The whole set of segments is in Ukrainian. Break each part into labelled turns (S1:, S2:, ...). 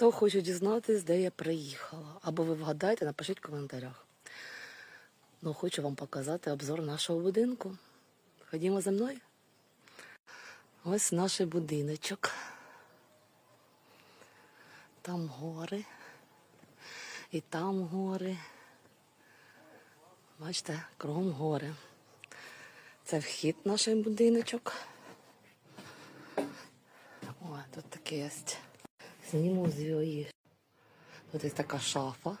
S1: Хто хоче дізнатись, де я приїхала, або ви вгадаєте, напишіть в коментарях. Ну, хочу вам показати обзор нашого будинку. Ходімо за мною. Ось наш будиночок. Там гори. І там гори. Бачите, кругом гори. Це вхід в наш будиночок. О, тут таке є. Зніму з її. Тут є така шафа.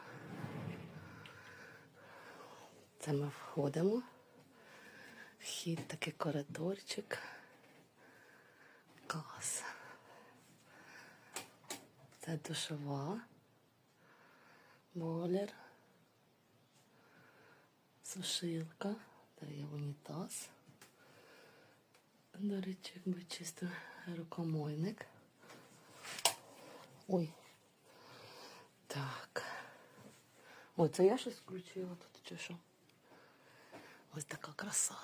S1: Це ми входимо. Вхід такий коридорчик. Клас. Це душова. Бойлер. Сушилка. Та є унітаз. До речі, якби чисто рукомойник. Ой. Так. Ой, це я щось включила тут чи що? Ось така краса.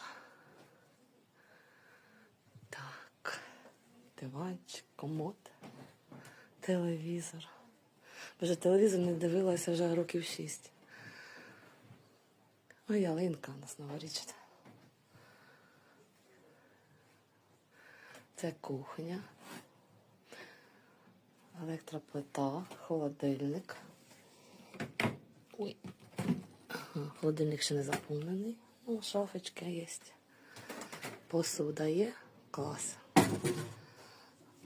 S1: Так. Диванчик, комод, телевізор. Боже, телевізор не дивилася вже років шість. Ой, ялинка у нас новорічна. Це кухня, електроплита, холодильник. Ой. Ага, холодильник ще не заповнений. Ну, шафочка є. Посуда є. Клас.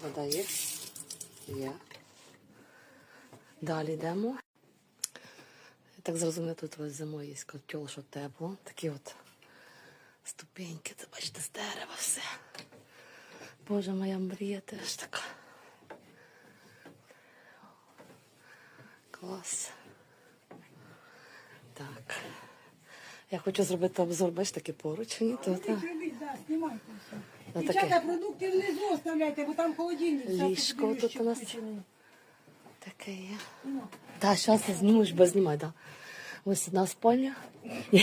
S1: Вода є. Є. Далі йдемо. Я так зрозумію, тут ось зимою є котел, що тепло. Такі от ступеньки, це бачите, з дерева все. Боже, моя мрія теж така. Клас. Так. Я хочу зробити обзор, бачите, такі поручені. То, та,
S2: да.
S1: Ну,
S2: Дівчата, продукти внизу оставляйте, бо там холодильник.
S1: Ліжко тут у нас. таке є.
S2: Ну,
S1: Так, зараз я зніму, ж без знімай, так. Ось одна спальня.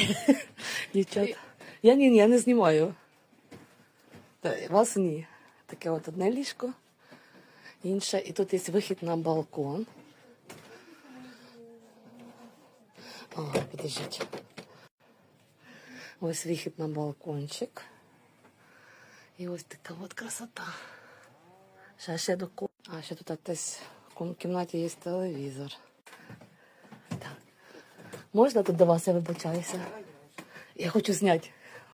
S1: Дівчата. Я ні, ні, я не знімаю. Та, Вас ні. Таке от одне ліжко, інше. І тут є вихід на балкон. А, подождіть. Ось вихід на балкончик. І ось така от красота. Ще ще до А, ще тут в кімнаті є телевізор. Так. Можна тут до вас, я вибачаюся? Я хочу зняти.